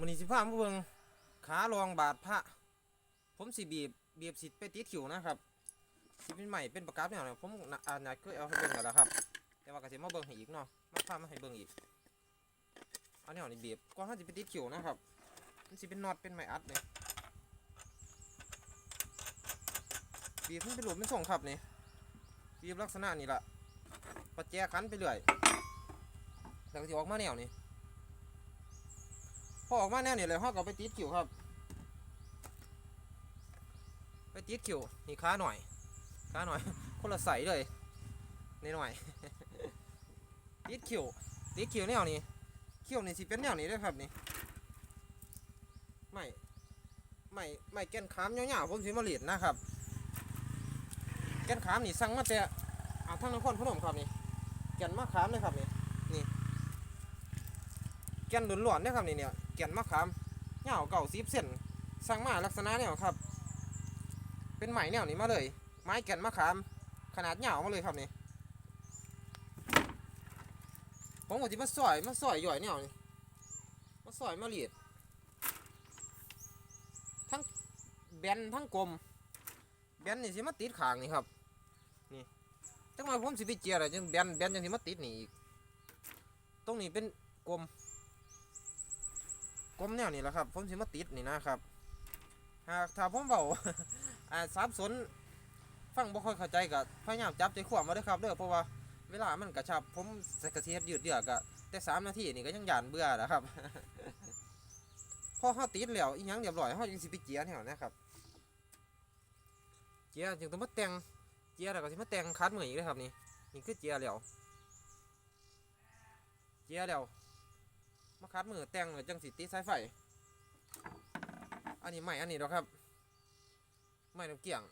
มันนี้สิพามาเบิ่งขารองบาดพระ ผมสิบีบบีบสิไปติดขิวนะครับสิเป็นใหม่เป็นประกับเนี่ยผมอ่านอยากเคยเอาให้เบิ่งกันแล้วครับ แต่ว่าก็สิมาเบิ่งให้อีกเนาะมาพามาให้เบิ่งอีกเอาเนี่ยนี่บีบก่อนเฮาสิไปติดขิวนะครับมันสิเป็นน็อตเป็นไม้อัดเนี่ยบีบมันเป็นหลุมเป็นส่งครับนี่บีบลักษณะนี่ล่ะประแจคันไปเรื่อยแล้วก็สิออกมาแนวนี้ พอออกมาแนวนี่เลยเขาก็ไปติดขิวครับ ไปติดขิวนี่ค้าหน่อยค้าหน่อย คนละใสเลยนี่หน่อยติดขิวติดขิวแนวนี้ขิวนี่สิเป็นแนวนี้ด้วยครับนี่ไม่ไม่ไม่แก่นขามยาวๆผมสิมาเลีดนะครับ แก่นขามนี่สั่งมาแต่เอาทั้งนครพนมครับนี่แก่นมะขามเลยครับนี่นี่ แก่นหล้วนๆเนี่ยครับนี่เนี่ยแก่นมะขามเหงาเก่าซีบเส้นสั่งมาลักษณะเนี่ยครับ เป็นไหมแนวนี้มาเลย ไม้แก่นมะขาม ขนาดเหงามาเลยครับนี่ผมก็จะมาสอยมาสอยย่อยแนวนี่มาสอยมาเลียดทั้งแบนทั้งกลมแบนนี่สิมาติดขางนี่ครับนี่จังหวะผมสิไปเจียอะไรจังแบนแบนจังสิมาติดนี่อีกตรงนี้เป็นกลม กลมแนวนี่แหละครับ ผมสิมาติดนี่นะครับหากถ้าผมเบาอ่าสับสนฟังบ่ค่อยเข้าใจก็พยายามจับใจขวามมาด้อครับเด้อเพราะว่าเวลามันกระชับ ผมใส่กเทียดยืดเยือกะแต่สามนาทีนี่ก็ยังหยานเบื่อนะครับพอเฮาติดแล้วอีหยังเรียบร้อยเฮายังสิไปเจียแนวนะครับ เจียจึงต้องมาแต่งเจียแล้วก็สิมาแต่งคัดมืออีกเลยครับนี่นี่คือเจียแล้วเจียแล้ว มาคัดมือแต่งแล้วจังสิติสายไฟ อันนี้ใหม่อันนี้ดอกครับไม้น้ำเกี่ยง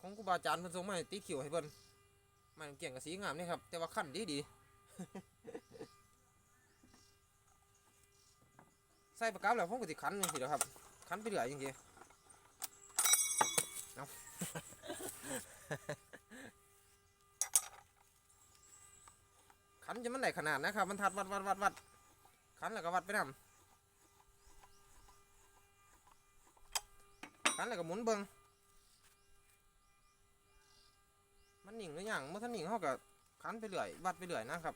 ของครูบาอาจารย์เพิ่นส่งมาให้ติดคิวให้เพิ่นไม้น้ำเกี่ยงก็สีงามนี่ครับ แต่ว่าขั้นดีดีใส่ประกับแล้วผมก็สิคันจังซี่แหล้วครับคันไปเรื่อยจังซี่เอาคันจะมันได้ขนาดนะครับ มันทัดวัดวัดวัดวัด คันแล้วก็วัดไปนำคันแล้วก็หมุนเบิงมันหนิงหรือยังเมื่อท่านหนิงเขาก็คันไปเรื่อยวัดไปเรื่อยนะครับ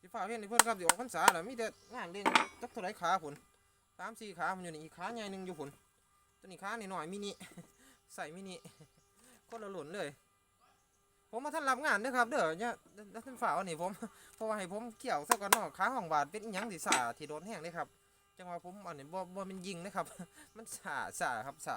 ที่ฝ่าเห็นในเพื่อนครับที่ออกพรรษาแหละมีแต่งานเลี้ยงจักเท่าไรขาผุนสามสี่ขาผมอยู่นี่อีกขาใหญ่หนึ่งอยู่ผุนตัวนี้ขาหน่อยมินิใส่มินิคนละหล่นเลย ผมมาท่านรับงานด้อครับ เด้อเนี่ยท่านฝ่าวันนี้ผมเพราะว่าให้ผมเกี่ยวซะก่อนเนาะขาห้องบาดเป็นยังสีสาที่โดนแห้งเลยครับ จังหวะผมอันนี้บ่บ่เป็นยิงนะครับ มันสาสาครับสา